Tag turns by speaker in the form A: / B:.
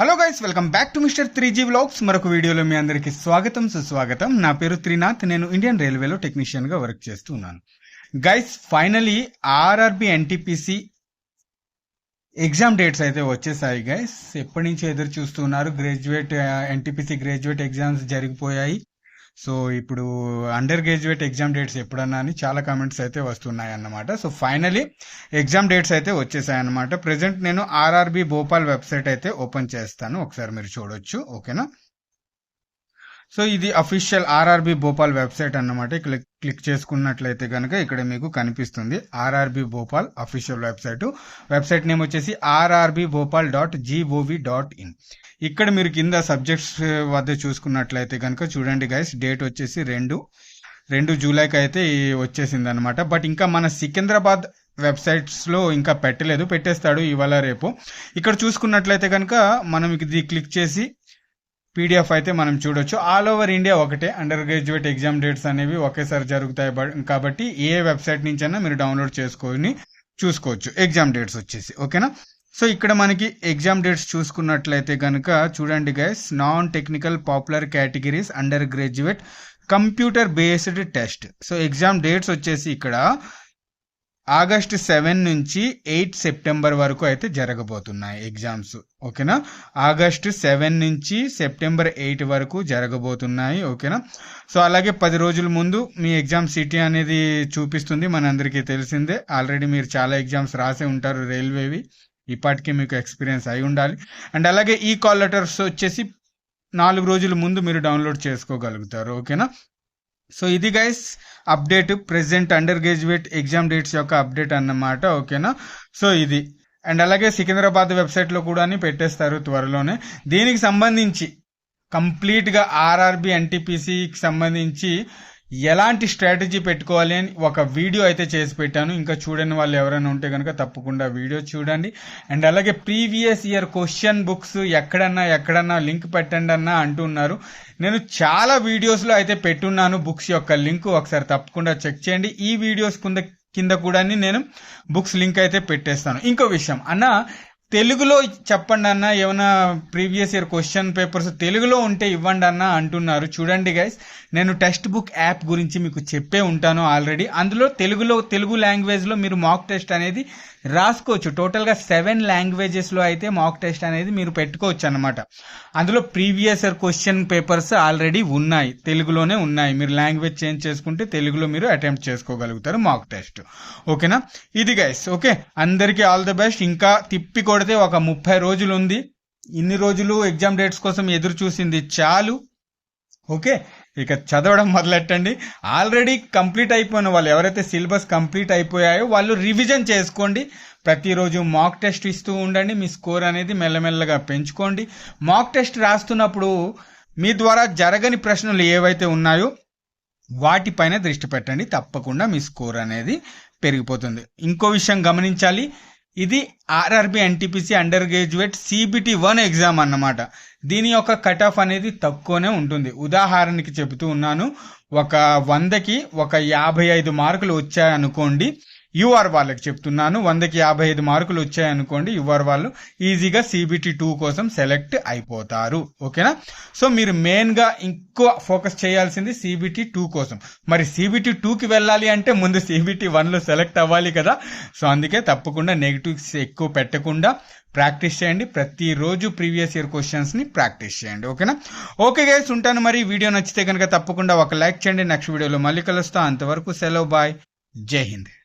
A: Hello guys welcome back to mister three G vlogs. మరొక వీడియోలో మీ అందరికీ స్వాగతం సుస్వాగతం. నా పేరు త్రినాథ్ నేను ఇండియన్ రైల్వేలో టెక్నీషియన్గా వర్క్ చేస్తూ ఉన్నాను guys finally RRB NTPC exam dates అయితే వచ్చేసాయి గైస్. ఎప్పటి నుంచి ఎదురు చూస్తున్నారు. గ్రాడ్యుయేట్ ఎన్టీపీసీ గ్రాడ్యుయేట్ ఎగ్జామ్స్ జరిగిపోయాయి. సో ఇప్పుడు అండర్ గ్రాడ్యుయేట్ ఎగ్జామ్ డేట్స్ ఎప్పుడన్నా అని చాలా కామెంట్స్ అయితే వస్తున్నాయి అన్నమాట సో ఫైనలీ ఎగ్జామ్ డేట్స్ అయితే వచ్చేసాయి అన్నమాట ప్రెసెంట్ నేను ఆర్ఆర్బి భోపాల్ వెబ్సైట్ అయితే ఓపెన్ చేస్తాను. ఒకసారి మీరు చూడొచ్చు. ఓకేనా? సో ఇది అఫీషియల్ ఆర్ఆర్బి భోపాల్ వెబ్సైట్ అన్నమాట. క్లిక్ క్లిక్ చేసుకున్నట్లయితే కనుక ఇక్కడ మీకు కనిపిస్తుంది. RRB Bhopal official website. Website name వచ్చేసి RRB Bhopal dot GOV dot in. ఇక్కడ మీరు కింద సబ్జెక్ట్స్ వద్ద చూసుకున్నట్లయితే కనుక చూడండి గైస్ డేట్ వచ్చేసి రెండు. రెండు జూలైకి అయితే వచ్చేసింది అనమాట బట్ ఇంకా మన సికింద్రాబాద్ వెబ్సైట్స్లో ఇంకా పెట్టలేదు. పెట్టేస్తాడు ఇవాళ రేపు. ఇక్కడ చూసుకున్నట్లయితే కనుక మనం ఇది క్లిక్ చేసి పీడిఎఫ్ అయితే మనం చూడొచ్చు. ఆల్ ఓవర్ ఇండియా ఒకటే. అండర్ గ్రాడ్యుయేట్ ఎగ్జామ్ డేట్స్ అనేవి ఒకేసారి జరుగుతాయి కాబట్టి ఏ వెబ్సైట్ నుంచైనా మీరు డౌన్లోడ్ చేసుకొని చూసుకోవచ్చు. ఎగ్జామ్ డేట్స్ వచ్చేసి. ఓకేనా సో ఇక్కడ మనకి ఎగ్జామ్ డేట్స్ చూసుకున్నట్లయితే కనుక చూడండి guys non technical popular categories under graduate computer based test so exam dates వచ్చేసి ఇక్కడ ఆగస్ట్ సెవెన్ నుంచి ఎయిట్ సెప్టెంబర్ వరకు అయితే జరగబోతున్నాయి ఎగ్జామ్స్ ఓకేనా? ఆగస్ట్ సెవెన్ నుంచి సెప్టెంబర్ ఎయిట్ వరకు జరగబోతున్నాయి. ఓకేనా? సో అలాగే పది రోజుల ముందు మీ ఎగ్జామ్ సిటీ అనేది చూపిస్తుంది. మనందరికీ తెలిసిందే. ఆల్రెడీ మీరు చాలా ఎగ్జామ్స్ రాసే ఉంటారు రైల్వేవి ఇప్పటికీ మీకు ఎక్స్పీరియన్స్ అయి ఉండాలి. అండ్ అలాగే ఈ కాల్ లెటర్స్ వచ్చేసి నాలుగు రోజుల ముందు మీరు డౌన్లోడ్ చేసుకోగలుగుతారు. ఓకేనా? సో ఇది guys update present under graduate exam dates యొక్క అప్డేట్ అన్నమాట. ఓకేనా? సో ఇది. అండ్ అలాగే సికింద్రాబాద్ వెబ్సైట్లో కూడా పెట్టేస్తారు త్వరలోనే. దీనికి సంబంధించి కంప్లీట్గా ఆర్ఆర్బి ఎన్టీపీసీకి సంబంధించి ఎలాంటి స్ట్రాటజీ పెట్టుకోవాలి అని ఒక వీడియో అయితే చేసి పెట్టాను. ఇంకా చూడని వాళ్ళు ఎవరైనా ఉంటే కనుక తప్పకుండా వీడియో చూడండి. అండ్ అలాగే ప్రీవియస్ ఇయర్ క్వశ్చన్ బుక్స్ ఎక్కడన్నా ఎక్కడన్నా లింక్ పెట్టండి అన్నా అంటున్నారు నేను చాలా వీడియోస్లో అయితే పెట్టున్నాను. బుక్స్ యొక్క లింక్ ఒకసారి తప్పకుండా చెక్ చేయండి. ఈ వీడియోస్ కింద కింద కూడా నేను బుక్స్ లింక్ అయితే పెట్టేస్తాను. ఇంకో విషయం. అన్న తెలుగులో చెప్పండి అన్న ఏమైనా ప్రీవియస్ ఇయర్ క్వశ్చన్ పేపర్స్ తెలుగులో ఉంటే ఇవ్వండి అన్న అంటున్నారు. చూడండి గైస్ నేను టెక్స్ట్ బుక్ యాప్ గురించి మీకు చెప్పే ఉంటాను ఆల్రెడీ అందులో తెలుగులో తెలుగు లాంగ్వేజ్లో మీరు మాక్ టెస్ట్ అనేది రాసుకోవచ్చు. టోటల్గా సెవెన్ లాంగ్వేజెస్లో అయితే మాక్ టెస్ట్ అనేది మీరు పెట్టుకోవచ్చు అనమాట అందులో previous year question papers already ఉన్నాయి. తెలుగులోనే ఉన్నాయి. మీరు లాంగ్వేజ్ చేంజ్ చేసుకుంటే తెలుగులో మీరు అటెంప్ట్ చేసుకోగలుగుతారు మాక్ టెస్ట్ ఓకేనా? ఇది గైస్ ఓకే? అందరికీ ఆల్ ది బెస్ట్ ఇంకా తిప్పి కొడితే ఒక ముప్పై రోజులు ఉంది ఇన్ని రోజులు ఎగ్జామ్ డేట్స్ కోసం ఎదురు చూసింది చాలు. ఓకే ఇక చదవడం మొదలెట్టండి. ఆల్రెడీ కంప్లీట్ అయిపోయిన వాళ్ళు ఎవరైతే సిలబస్ కంప్లీట్ అయిపోయాయో వాళ్ళు రివిజన్ చేసుకోండి. ప్రతిరోజు మాక్ టెస్ట్ ఇస్తూ ఉండండి. మీ స్కోర్ అనేది మెల్లమెల్లగా పెంచుకోండి. మాక్ టెస్ట్ రాస్తున్నప్పుడు మీ ద్వారా జరగని ప్రశ్నలు ఏవైతే ఉన్నాయో వాటిపైన దృష్టి పెట్టండి. తప్పకుండా మీ స్కోర్ అనేది పెరిగిపోతుంది. ఇంకో విషయం గమనించాలి. ఇది RRB NTPC under graduate CBT one exam అన్నమాట. దీని యొక్క కట్ ఆఫ్ అనేది తక్కువనే ఉంటుంది. ఉదాహరణకి చెబుతూ ఉన్నాను ఒక వందకి ఒక యాభై ఐదు మార్కులు వచ్చాయనుకోండి యూఆర్ వాళ్ళకి చెప్తున్నాను. వందకి యాభై ఐదు మార్కులు వచ్చాయనుకోండి యూఆర్ వాళ్ళు ఈజీగా సిబిటి టూ కోసం సెలెక్ట్ అయిపోతారు. ఓకేనా? సో మీరు మెయిన్గా ఇంకో ఫోకస్ చేయాల్సింది సిబిటి టూ కోసం. మరి సిబిటి టూకి వెళ్ళాలి అంటే ముందు సిబిటి వన్లో సెలెక్ట్ అవ్వాలి కదా. సో అందుకే తప్పకుండా నెగిటివ్స్ ఎక్కువ పెట్టకుండా ప్రాక్టీస్ చేయండి. ప్రతిరోజు ప్రీవియస్ ఇయర్ క్వశ్చన్స్ని ప్రాక్టీస్ చేయండి. ఓకేనా? ఓకే గైస్ ఉంటాను మరి. వీడియో నచ్చితే కనుక తప్పకుండా ఒక లైక్ చేయండి. నెక్స్ట్ వీడియోలో మళ్ళీ కలుస్తా. అంతవరకు సెలవు బాయ్. జై హింద్.